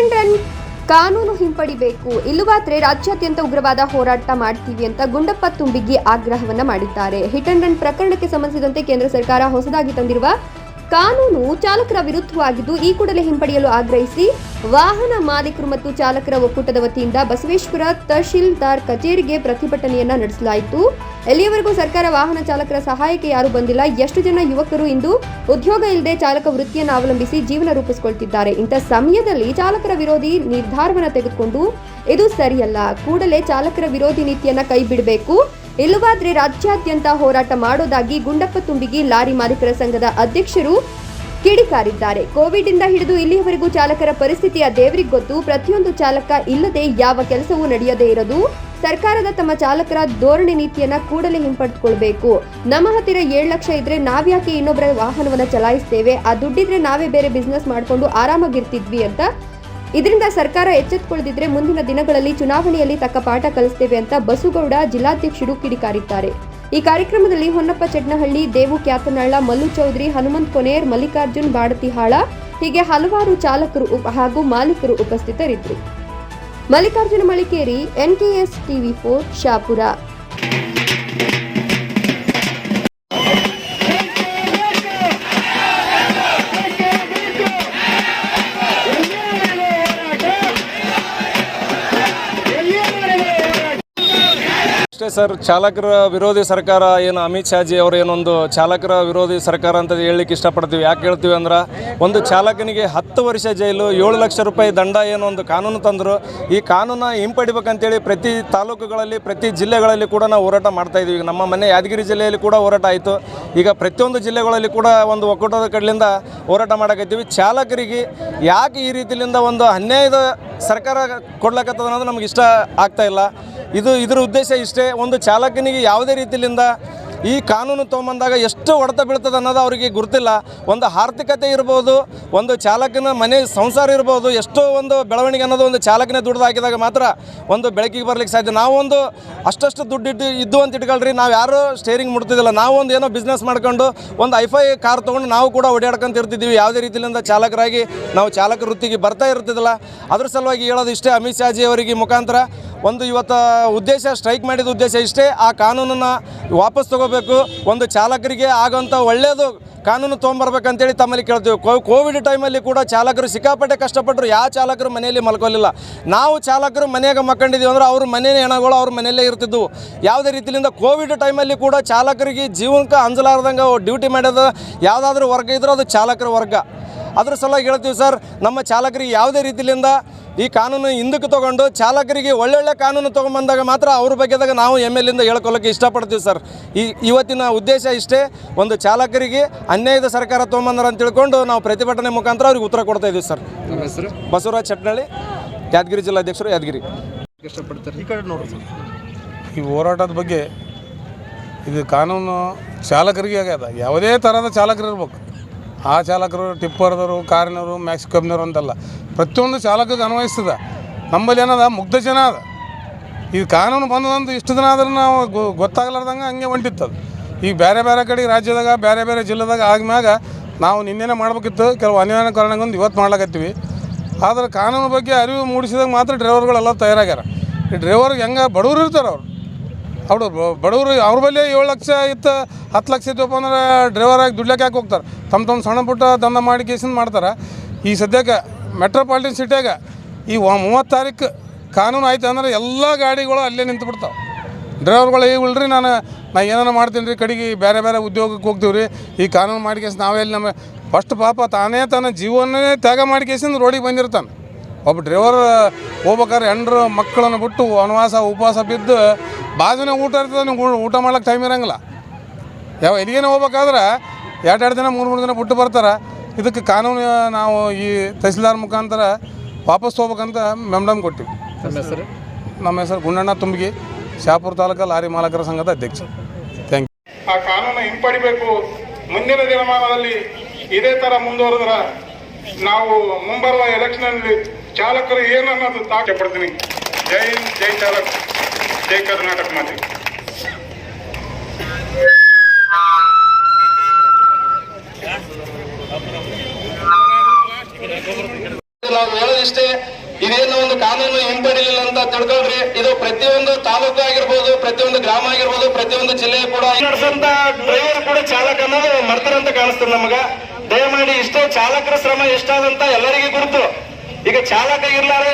And run ಕಾನೂನು ಹಿಂಪಡಿಬೇಕು. ಇಲ್ಲವಾದ್ರೆ ರಾಜ್ಯಾದ್ಯಂತ ಉಗ್ರವಾದ ಹೋರಾಟ ಮಾಡ್ತೀವಿ ಅಂತ ಗುಂಡಪ್ಪ ತುಂಬಿಗಿ ಆಗ್ರಹವನ್ನ ಮಾಡಿದ್ದಾರೆ. ಹಿಟ್ ಅಂಡ್ ರನ್ ಪ್ರಕರಣಕ್ಕೆ ಸಂಬಂಧಿಸಿದಂತೆ ಕೇಂದ್ರ ಸರ್ಕಾರ ಹೊಸದಾಗಿ ತಂದಿರುವ ಕಾನೂನು ಚಾಲಕರ ವಿರುದ್ಧವಾಗಿದ್ದು ಈ ಕೂಡಲೇ ಹಿಂಪಡೆಯಲು ಆಗ್ರಹಿಸಿ ವಾಹನ ಮಾಲೀಕರು ಮತ್ತು ಚಾಲಕರ ಒಕ್ಕೂಟದ ವತಿಯಿಂದ ಬಸವೇಶ್ವರ ತಹಶೀಲ್ದಾರ್ ಕಚೇರಿಗೆ ಪ್ರತಿಭಟನೆಯನ್ನ ನಡೆಸಲಾಯಿತು. ಎಲ್ಲಿಯವರೆಗೂ ಸರ್ಕಾರ ವಾಹನ ಚಾಲಕರ ಸಹಾಯಕ್ಕೆ ಯಾರು ಬಂದಿಲ್ಲ. ಎಷ್ಟು ಜನ ಯುವಕರು ಇಂದು ಉದ್ಯೋಗ ಇಲ್ಲದೆ ಚಾಲಕ ವೃತ್ತಿಯನ್ನು ಅವಲಂಬಿಸಿ ಜೀವನ ರೂಪಿಸಿಕೊಳ್ತಿದ್ದಾರೆ. ಇಂಥ ಸಮಯದಲ್ಲಿ ಚಾಲಕರ ವಿರೋಧಿ ನಿರ್ಧಾರವನ್ನು ತೆಗೆದುಕೊಂಡು ಇದು ಸರಿಯಲ್ಲ. ಕೂಡಲೇ ಚಾಲಕರ ವಿರೋಧಿ ನೀತಿಯನ್ನ ಕೈ ಬಿಡಬೇಕು ಇಲ್ಲವಾದ್ರೆ ರಾಜ್ಯಾದ್ಯಂತ ಹೋರಾಟ ಮಾಡೋದಾಗಿ ಗುಂಡಪ್ಪ ತುಂಬಿಗಿ ಲಾರಿ ಮಾಲೀಕರ ಸಂಘದ ಅಧ್ಯಕ್ಷರು ಕಿಡಿಕಾರಿದ್ದಾರೆ. ಕೋವಿಡ್ ಇಂದ ಹಿಡಿದು ಇಲ್ಲಿಯವರೆಗೂ ಚಾಲಕರ ಪರಿಸ್ಥಿತಿಯ ದೇವರಿಗೆ ಗೊತ್ತು. ಪ್ರತಿಯೊಂದು ಚಾಲಕ ಇಲ್ಲದೆ ಯಾವ ಕೆಲಸವೂ ನಡೆಯದೇ ಇರೋದು. ಸರ್ಕಾರದ ತಮ್ಮ ಚಾಲಕರ ಧೋರಣೆ ನೀತಿಯನ್ನ ಕೂಡಲೇ ಹಿಂಪಡೆದುಕೊಳ್ಬೇಕು. ನಮ್ಮ ಹತ್ತಿರ ಏಳು ಲಕ್ಷ ಇದ್ರೆ ನಾವ್ಯಾಕೆ ಇನ್ನೊಬ್ಬರ ವಾಹನವನ್ನ ಚಲಾಯಿಸ್ತೇವೆ? ಆ ದುಡ್ಡಿದ್ರೆ ನಾವೇ ಬೇರೆ ಬಿಸ್ನೆಸ್ ಮಾಡ್ಕೊಂಡು ಆರಾಮಾಗಿರ್ತಿದ್ವಿ ಅಂತ ಇದರಿಂದ ಸರ್ಕಾರ ಎಚ್ಚೆತ್ತುಕೊಳ್ಳದಿದ್ರೆ ಮುಂದಿನ ದಿನಗಳಲ್ಲಿ ಚುನಾವಣೆಯಲ್ಲಿ ತಕ್ಕ ಪಾಠ ಕಲಿಸ್ತೇವೆ ಅಂತ ಬಸುಗೌಡ ಜಿಲ್ಲಾಧ್ಯಕ್ಷರು ಕಿಡಿಕಾರಿದ್ದಾರೆ ಈ ಕಾರ್ಯಕ್ರಮದಲ್ಲಿ ಹೊನ್ನಪ್ಪ ಚಡ್ನಹಳ್ಳಿ, ದೇವು ಕ್ಯಾತನಾಳ, ಮಲ್ಲು ಚೌಧರಿ, ಹನುಮಂತ್ ಕೊನೇರ್ ಮಲ್ಲಿಕಾರ್ಜುನ್ ಬಾಡತಿಹಾಳ, ಹೀಗೆ ಹಲವಾರು ಚಾಲಕರು ಹಾಗೂ ಮಾಲೀಕರು ಉಪಸ್ಥಿತರಿದ್ದರು. Mallikarjuna Malikeri NKS TV four, Shahapur. ಅಷ್ಟೇ ಸರ್. ಚಾಲಕರ ವಿರೋಧಿ ಸರ್ಕಾರ ಏನು ಅಮಿತ್ ಶಾಜಿ ಅವರು ಏನೊಂದು ಚಾಲಕರ ವಿರೋಧಿ ಸರ್ಕಾರ ಅಂತ ಹೇಳಲಿಕ್ಕೆ ಇಷ್ಟಪಡ್ತೀವಿ. ಯಾಕೆ ಹೇಳ್ತೀವಿ ಅಂದ್ರೆ ಒಂದು ಚಾಲಕನಿಗೆ ಹತ್ತು ವರ್ಷ ಜೈಲು, ಏಳು ಲಕ್ಷ ರೂಪಾಯಿ ದಂಡ ಏನೋ ಒಂದು ಕಾನೂನು ತಂದರು. ಈ ಕಾನೂನ ಹಿಂಪಡಿಬೇಕಂತೇಳಿ ಪ್ರತಿ ತಾಲೂಕುಗಳಲ್ಲಿ, ಪ್ರತಿ ಜಿಲ್ಲೆಗಳಲ್ಲಿ ಕೂಡ ನಾವು ಹೋರಾಟ ಮಾಡ್ತಾ ಇದೀವಿ. ಈಗ ನಮ್ಮ ಮನೆ ಯಾದಗಿರಿ ಜಿಲ್ಲೆಯಲ್ಲಿ ಕೂಡ ಹೋರಾಟ ಆಯಿತು. ಈಗ ಪ್ರತಿಯೊಂದು ಜಿಲ್ಲೆಗಳಲ್ಲಿ ಕೂಡ ಒಂದು ಒಕ್ಕೂಟದ ಕಡಲಿಂದ ಹೋರಾಟ ಮಾಡಕತ್ತೀವಿ. ಚಾಲಕರಿಗೆ ಯಾಕೆ ಈ ರೀತಿಯಿಂದ ಒಂದು ಅನ್ಯಾಯದ ಸರ್ಕಾರ ಕೊಡ್ಲಕತ್ತದ ಅನ್ನೋದು ನಮ್ಗೆ ಇಷ್ಟ ಆಗ್ತಾ ಇಲ್ಲ. ಇದು ಇದರ ಉದ್ದೇಶ ಇಷ್ಟೇ. ಒಂದು ಚಾಲಕನಿಗೆ ಯಾವುದೇ ರೀತಿಯಿಂದ ಈ ಕಾನೂನು ತೊಗೊಂಬಂದಾಗ ಎಷ್ಟು ಹೊಡೆತ ಬೀಳ್ತದೆ ಅನ್ನೋದು ಅವರಿಗೆ ಗೊತ್ತಿಲ್ಲ ಒಂದು ಆರ್ಥಿಕತೆ ಇರ್ಬೋದು, ಒಂದು ಚಾಲಕನ ಮನೆ ಸಂಸಾರ ಇರ್ಬೋದು, ಎಷ್ಟೋ ಒಂದು ಬೆಳವಣಿಗೆ ಅನ್ನೋದು ಒಂದು ಚಾಲಕನೇ ದುಡ್ದು ಹಾಕಿದಾಗ ಮಾತ್ರ ಒಂದು ಬೆಳಕಿಗೆ ಬರ್ಲಿಕ್ಕೆ ಸಾಧ್ಯ. ನಾವೊಂದು ಅಷ್ಟಷ್ಟು ದುಡ್ಡು ಇಟ್ಟು ಇದ್ದು ಅಂತ ಇಟ್ಕೊಳ್ರಿ, ನಾವು ಯಾರು ಸ್ಟೇರಿಂಗ್ ಮುಟ್ತಿದ್ದಿಲ್ಲ. ನಾವು ಒಂದು ಏನೋ ಬಿಸ್ನೆಸ್ ಮಾಡ್ಕೊಂಡು ಒಂದು ಐಫೈ ಕಾರ್ ತೊಗೊಂಡು ನಾವು ಕೂಡ ಓಡಾಡ್ಕೊಂತ ಇರ್ತಿದ್ದೀವಿ. ಯಾವುದೇ ರೀತಿಯಿಂದ ಚಾಲಕರಾಗಿ ನಾವು ಚಾಲಕ ವೃತ್ತಿಗೆ ಬರ್ತಾ ಇರ್ತಿದ್ದಿಲ್ಲ. ಅದ್ರ ಸಲುವಾಗಿ ಹೇಳೋದು ಇಷ್ಟೇ, ಅಮಿತ್ ಶಾಜಿ ಅವರಿಗೆ ಮುಖಾಂತರ ಒಂದು ಇವತ್ತು ಉದ್ದೇಶ, ಸ್ಟ್ರೈಕ್ ಮಾಡಿದ ಉದ್ದೇಶ ಇಷ್ಟೇ. ಆ ಕಾನೂನನ್ನು ವಾಪಸ್ ತಗೋಬೇಕು. ಒಂದು ಚಾಲಕರಿಗೆ ಆಗೋಂಥ ಒಳ್ಳೆಯದು ಕಾನೂನು ತೊಗೊಂಬರ್ಬೇಕಂತೇಳಿ ತಮ್ಮಲ್ಲಿ ಕೇಳ್ತೀವಿ. ಕೋವಿಡ್ ಟೈಮಲ್ಲಿ ಕೂಡ ಚಾಲಕರು ಸಿಕ್ಕಾಪಟ್ಟೆ ಕಷ್ಟಪಟ್ಟರು ಯಾವ ಚಾಲಕರು ಮನೆಯಲ್ಲಿ ಮಲ್ಕೊಲಿಲ್ಲ. ನಾವು ಚಾಲಕರು ಮನೆಯಾಗ ಮಕ್ಕಂಡಿದ್ದೀವಿ ಅಂದ್ರೆ ಅವ್ರ ಮನೆ ಹೆಣಗಳು ಅವ್ರ ಮನೆಯಲ್ಲೇ ಇರ್ತಿದ್ವು. ಯಾವುದೇ ರೀತಿಯಿಂದ ಕೋವಿಡ್ ಟೈಮಲ್ಲಿ ಕೂಡ ಚಾಲಕರಿಗೆ ಜೀವನಕ್ಕೆ ಅಂಜಲಾರ್ದಂಗೆ ಡ್ಯೂಟಿ ಮಾಡೋದು ಯಾವುದಾದ್ರೂ ವರ್ಗ ಇದ್ರೂ ಅದು ಚಾಲಕರ ವರ್ಗ. ಅದ್ರ ಸಲುವಾಗಿ ಹೇಳ್ತೀವಿ ಸರ್, ನಮ್ಮ ಚಾಲಕರಿಗೆ ಯಾವುದೇ ರೀತಿಯಿಂದ ಈ ಕಾನೂನು ಹಿಂದಕ್ಕೆ ತೊಗೊಂಡು ಚಾಲಕರಿಗೆ ಒಳ್ಳೊಳ್ಳೆ ಕಾನೂನು ತೊಗೊಂಬಂದಾಗ ಮಾತ್ರ ಅವ್ರ ಬಗ್ಗೆದಾಗ ನಾವು ಎಂ ಎಲ್ ಇಂದ ಹೇಳ್ಕೊಳ್ಳೋಕೆ ಇಷ್ಟಪಡ್ತೀವಿ ಸರ್. ಈ ಇವತ್ತಿನ ಉದ್ದೇಶ ಇಷ್ಟೇ. ಒಂದು ಚಾಲಕರಿಗೆ ಅನ್ಯಾಯದ ಸರ್ಕಾರ ತೊಗೊಂಬಂದ್ರೆ ಅಂತ ತಿಳ್ಕೊಂಡು ನಾವು ಪ್ರತಿಭಟನೆ ಮುಖಾಂತರ ಅವ್ರಿಗೆ ಉತ್ತರ ಕೊಡ್ತಾ ಇದ್ದೀವಿ ಸರ್. ನಮ್ಮ ಹೆಸರು? ಬಸವರಾಜ್ ಚಟ್ನಳ್ಳಿ ಯಾದಗಿರಿ ಜಿಲ್ಲಾಧ್ಯಕ್ಷರು ಯಾದಗಿರಿ. ಇಷ್ಟಪಡ್ತಾರೆ? ಈ ಕಡೆ ನೋಡ್ರಿ ಈ ಹೋರಾಟದ ಬಗ್ಗೆ ಇದು ಕಾನೂನು ಚಾಲಕರಿಗೆ ಆಗ್ಯದ. ಯಾವುದೇ ಥರದ ಚಾಲಕರು ಇರ್ಬೇಕು ಆ ಚಾಲಕರು ಟಿಪ್ಪರ್ದವರು ಕಾರಿನವರು ಮ್ಯಾಕ್ಸ್ ಕಂಪ್ನಿಯವರು ಅಂತಲ್ಲ. ಪ್ರತಿಯೊಂದು ಚಾಲಕಗೆ ಅನ್ವಯಿಸ್ತದೆ. ನಮ್ಮಲ್ಲಿ ಏನದ? ಮುಗ್ಧ ಜನ ಅದ. ಈ ಕಾನೂನು ಬಂದದಂದು ಇಷ್ಟು ದಿನ ಆದ್ರೆ ನಾವು ಗೊತ್ತಾಗ್ಲಾರ್ದಂಗೆ ಹಂಗೆ ಹೊಂಟಿತ್ತದು ಈಗ ಬೇರೆ ಬೇರೆ ಕಡೆ, ರಾಜ್ಯದಾಗ ಬೇರೆ ಬೇರೆ ಜಿಲ್ಲೆದಾಗ ಆದ್ಮ್ಯಾಗ ನಾವು ನಿನ್ನೆನೇ ಮಾಡ್ಬೇಕಿತ್ತು. ಕೆಲವು ಅನಿವಾರ್ಯ ಕಾರಣಗೊಂದು ಇವತ್ತು ಮಾಡ್ಲಾಕತ್ತೀವಿ. ಆದ್ರೆ ಕಾನೂನು ಬಗ್ಗೆ ಅರಿವು ಮೂಡಿಸಿದಾಗ ಮಾತ್ರ ಡ್ರೈವರ್ಗಳೆಲ್ಲ ತಯಾರಾಗ್ಯಾರ. ಈ ಡ್ರೈವರ್ಗೆ ಹೆಂಗೆ ಬಡವರು ಇರ್ತಾರೆ ಅವ್ರು. ಅವರು ಬಡವರು ಅವ್ರ ಬಳಿ ಏಳು ಲಕ್ಷ ಇತ್ತು ಹತ್ತು ಲಕ್ಷ ಇತ್ತು ಅಂದ್ರೆ ಡ್ರೈವರ್ ಆಗಿ ದುಡ್ಲಿಕ್ಕೆ ಯಾಕೆ ಹೋಗ್ತಾರೆ? ತಮ್ಮ ತಮ್ಮ ಸಣ್ಣ ಪುಟ್ಟ ದಂಧ ಮಾಡಿ ಕೇಸಿಂದ ಮಾಡ್ತಾರೆ. ಈ ಸದ್ಯಕ್ಕೆ ಮೆಟ್ರೋಪಾಲಿಟನ್ ಸಿಟಿಯಾಗ ಈ ಮೂವತ್ತು ತಾರೀಕು ಕಾನೂನು ಆಯ್ತು ಅಂದ್ರೆ ಎಲ್ಲ ಗಾಡಿಗಳು ಅಲ್ಲೇ ನಿಂತು ಬಿಡ್ತಾವೆ. ಡ್ರೈವರ್ಗಳು ಈಗ ಉಳ್ರಿ ನಾನು, ನಾ ಏನಾರ ಮಾಡ್ತೀನಿ ರೀ, ಕಡೆಗೆ ಬೇರೆ ಬೇರೆ ಉದ್ಯೋಗಕ್ಕೆ ಹೋಗ್ತೀವಿ ರೀ ಈ ಕಾನೂನು ಮಾಡಿ ಕೇಸ್ ಇಲ್ಲಿ ನಮ್ಮ ಫಸ್ಟ್ ಪಾಪ ತಾನೇ ತನ್ನ ಜೀವನನೇ ತ್ಯಾಗ ಮಾಡಿ ಕೇಸಿಂದ ರೋಡಿಗೆ ಬಂದಿರ್ತಾನೆ. ಒಬ್ಬ ಡ್ರೈವರ್ ಹೋಗ್ಬೇಕಾದ್ರೆ ಹೆಂಡ್ರು ಮಕ್ಕಳನ್ನು ಬಿಟ್ಟು ವನವಾಸ ಉಪವಾಸ ಬಿದ್ದು ಬಾಜುನೇ ಊಟ ಇರ್ತದೆ ನೀವು ಊಟ ಮಾಡ್ಲಿಕ್ಕೆ ಟೈಮ್ ಇರೋಂಗಿಲ್ಲ. ಯಾವ ಎಲ್ಲಿಗೇನೆ ಹೋಗ್ಬೇಕಾದ್ರೆ ಎರಡು ಎರಡು ದಿನ ಮೂರು ಮೂರು ದಿನ ಬಿಟ್ಟು ಬರ್ತಾರೆ. ಇದಕ್ಕೆ ಕಾನೂನು ನಾವು ಈ ತಹಸೀಲ್ದಾರ್ ಮುಖಾಂತರ ವಾಪಸ್ ಹೋಗ್ಬೇಕಂತ ಮೆಮ್ಡಮ್ ಕೊಟ್ಟಿವಿ. ನಮ್ಮ ಹೆಸರು? ನಮ್ಮ ಹೆಸರು ಗುಂಡಣ್ಣ ತುಂಬಿಗಿ ಶಾಪುರ ತಾಲೂಕು ಲಾರಿ ಮಾಲಕರ ಸಂಘದ ಅಧ್ಯಕ್ಷ. ಥ್ಯಾಂಕ್ ಯು ಆ ಕಾನೂನು ಹಿಂಪಡಿಬೇಕು. ಮುಂದಿನ ದಿನಮಾನದಲ್ಲಿ ಇದೇ ಥರ ಮುಂದುವರೆದ್ರೆ ನಾವು ಮುಂಬರುವ ಎಲೆಕ್ಷನ್ ಅಲ್ಲಿ ಚಾಲಕರು ಏನನ್ನೋದು ತಾಕೆ ಪಡ್ತೀನಿ. ಜೈ ಹಿಂದ್ ಜೈ ಚಾಲಕ್ ಜೈ ಕರ್ನಾಟಕ ಮಾತೆ. ನಾವು ಹೇಳೋದಿಷ್ಟೇ ಇದೇನೋ ಒಂದು ಕಾನೂನು ಹಿಂಪಡಿಲಿಲ್ಲ ಅಂತ ತಿಳ್ಕೊಳ್ರಿ. ಇದು ಪ್ರತಿಯೊಂದು ತಾಲೂಕು ಆಗಿರ್ಬೋದು ಪ್ರತಿಯೊಂದು ಗ್ರಾಮ ಆಗಿರ್ಬೋದು ಪ್ರತಿಯೊಂದು ಜಿಲ್ಲೆ ಕೂಡ ನಡೆಸಂತ ಡ್ರೈವರ್ ಕೂಡ ಚಾಲಕ ಅನ್ನೋದು ಮರ್ತಾರಂತ ಕಾಣಿಸ್ತದೆ ನಮಗ. ದಯಮಾಡಿ ಇಷ್ಟೇ ಚಾಲಕರ ಶ್ರಮ ಎಷ್ಟಾದಂತ ಎಲ್ಲರಿಗೂ ಗುರುತು. ಈಗ ಚಾಲಕ ಇರ್ಲಾರ